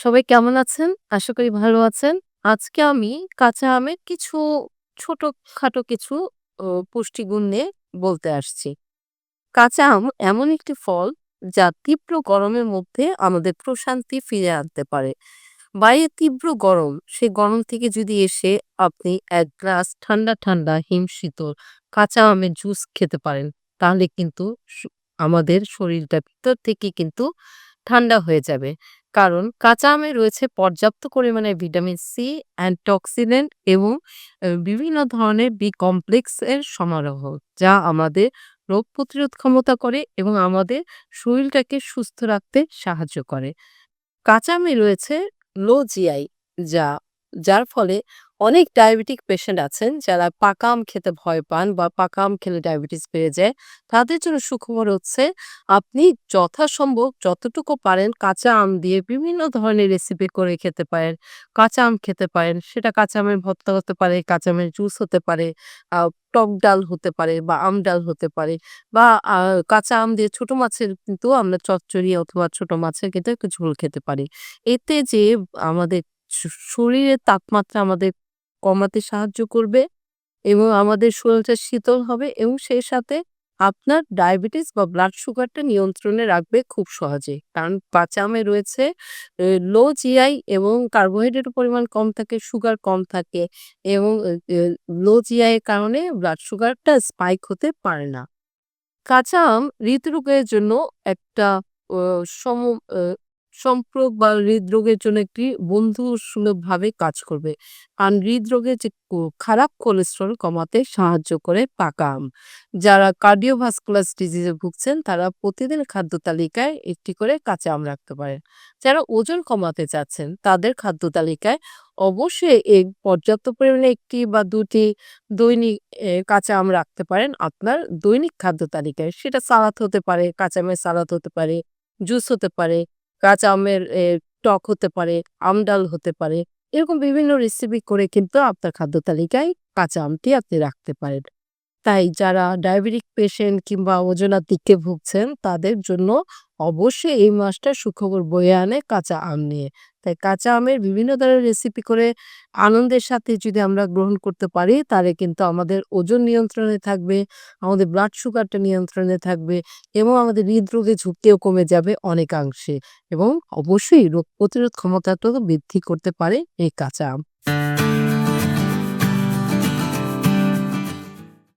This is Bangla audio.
সবাই কেমন আছেন? আশা করি ভালো আছেন। আজকে আমি কাঁচা আমের কিছু ছোটখাটো কিছু পুষ্টিগুণ নিয়ে বলতে আসছি। কাঁচা আম এমন একটি ফল যা তীব্র গরমের মধ্যে আমাদের প্রশান্তি ফিরে আনতে পারে। বাইরে তীব্র গরম, সেই গরম থেকে যদি এসে আপনি এক গ্লাস ঠান্ডা, ঠান্ডা হিমশীতল কাঁচা আমের জুস খেতে পারেন, তাহলে কিন্তু আমাদের শরীরটা ভিতর থেকে কিন্তু ঠান্ডা হয়ে যাবে। কারণ কাঁচা আমে রয়েছে পর্যাপ্ত পরিমাণে ভিটামিন সি, অ্যান্টিঅক্সিডেন্ট এবং বিভিন্ন ধরনের বি কমপ্লেক্স এর সমারোহ, যা আমাদের রোগ প্রতিরোধ ক্ষমতা করে এবং আমাদের শরীরটাকে সুস্থ রাখতে সাহায্য করে। কাঁচা আমে রয়েছে লো জিআই যা যার ফলে অনেক ডায়াবেটিক পেশেন্ট আছেন যারা পাকা আম খেতে ভয় পান বা পাকা আম খেলে ডায়াবেটিস বেড়ে যায়। তাদের জন্য সুখবর হচ্ছে আপনি যথাসম্ভব যতটুকু পারেন কাঁচা আম দিয়ে বিভিন্ন ধরনের রেসিপি করে খেতে পারেন। কাঁচা আম খেতে পারেন। সেটা কাঁচা আমের ভর্তা হতে পারে, কাঁচা আমের জুস হতে পারে, টক ডাল হতে পারে বা আম ডাল হতে পারে বা কাঁচা আম দিয়ে ছোট মাছের কিন্তু আমরা চচ্চড়ি অথবা ছোট মাছের কিন্তু একটু ঝোল খেতে পারি। এতে যে আমাদের শরীরের তাপমাত্রা আমাদের কমাতে সাহায্য করবে এবং আমাদের শরীরটা শীতল হবে এবং সেই সাথে আপনার ডায়াবেটিস বা ব্লাড সুগারটা নিয়ন্ত্রণে রাখবে খুব সহজে কারণ কাঁচা আমে রয়েছে লো জিআই এবং কার্বোহাইড্রেটের পরিমাণ কম থাকে, সুগার কম থাকে এবং লো জিআই এর কারণে ব্লাড সুগারটা স্পাইক হতে পারে না। কাঁচা আম হৃদরোগের জন্য একটা সম সম্পর্ক বা হৃদরোগের জন্য একটি বন্ধুসুলভভাবে কাজ করবে। কারণ হৃদরোগের যে খারাপ কোলেস্ট্রল কমাতে সাহায্য করে পাকা আম। যারা কার্ডিওভাস্কুলার ডিজিজে ভুগছেন তারা প্রতিদিন খাদ্য তালিকায় একটি করে কাঁচা আম রাখতে পারেন। যারা ওজন কমাতে চাচ্ছেন তাদের খাদ্য তালিকায় অবশ্যই এই পর্যাপ্ত পরিমাণে একটি বা দুটি দৈনিক কাঁচা আম রাখতে পারেন আপনার দৈনিক খাদ্য তালিকায়। সেটা সালাদ হতে পারে, কাঁচা আমের সালাদ হতে পারে, জুস হতে পারে, কাঁচা আমের টক হতে পারে, আম ডাল হতে পারে। এরকম বিভিন্ন রেসিপি করে কিন্তু আপনার খাদ্য তালিকায় কাঁচা আমটি আপনি রাখতে পারেন। তাই যারা ডায়াবেটিক পেশেন্ট কিংবা ওজনার দিকে ভুগছেন তাদের জন্য অবশ্যই এই মাসটা সুখবর বয়ে আনে কাঁচা আম নিয়ে। তাই কাঁচা আমের বিভিন্ন ধরনের রেসিপি করে আনন্দের সাথে যদি আমরা গ্রহণ করতে পারি তাহলে কিন্তু আমাদের ওজন নিয়ন্ত্রণে থাকবে, আমাদের ব্লাড সুগারটা নিয়ন্ত্রণে থাকবে এবং আমাদের হৃদরোগে ঝুঁকিও কমে যাবে অনেকাংশে এবং অবশ্যই রোগ প্রতিরোধ ক্ষমতাটাও বৃদ্ধি করতে পারে এই কাঁচা আম।